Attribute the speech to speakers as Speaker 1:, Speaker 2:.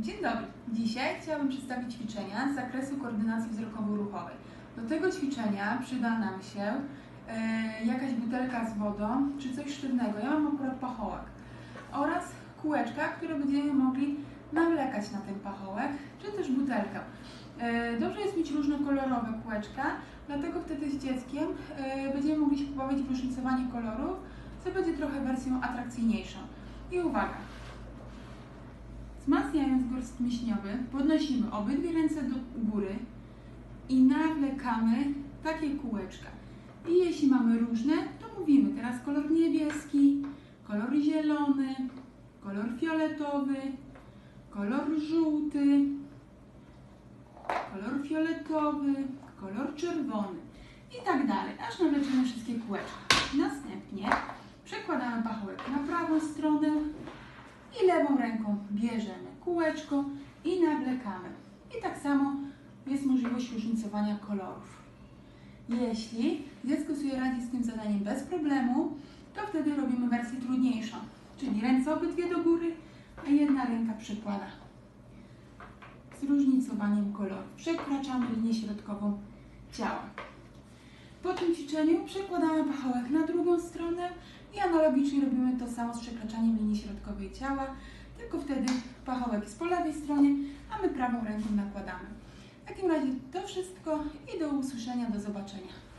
Speaker 1: Dzień dobry. Dzisiaj chciałabym przedstawić ćwiczenia z zakresu koordynacji wzrokowo-ruchowej. Do tego ćwiczenia przyda nam się e, jakaś butelka z wodą czy coś sztywnego. Ja mam akurat pachołek. Oraz kółeczka, które będziemy mogli nawlekać na ten pachołek, czy też butelkę. E, dobrze jest mieć różnokolorowe kółeczka, dlatego wtedy z dzieckiem e, będziemy mogli się pobawić w różnicowanie kolorów, co będzie trochę wersją atrakcyjniejszą. I uwaga! Wzmacniając gorst mięśniowy, podnosimy obydwie ręce do góry i nawlekamy takie kółeczka. I jeśli mamy różne, to mówimy teraz kolor niebieski, kolor zielony, kolor fioletowy, kolor żółty, kolor fioletowy, kolor czerwony i tak dalej, aż nawleczemy wszystkie kółeczka. Następnie przekładamy pachołek na prawą stronę i lewą ręką bierzemy kółeczko i nawlekamy. I tak samo jest możliwość różnicowania kolorów. Jeśli dziecko sobie radzi z tym zadaniem bez problemu, to wtedy robimy wersję trudniejszą, czyli ręce obydwie do góry, a jedna ręka przykłada. Z różnicowaniem kolorów. Przekraczamy linię środkową ciała. Po tym ćwiczeniu przekładamy pachołek na drugą stronę i analogicznie robimy to samo z przekraczaniem linii środkowej ciała, tylko wtedy pachołek jest po lewej stronie, a my prawą ręką nakładamy. W takim razie to wszystko i do usłyszenia, do zobaczenia.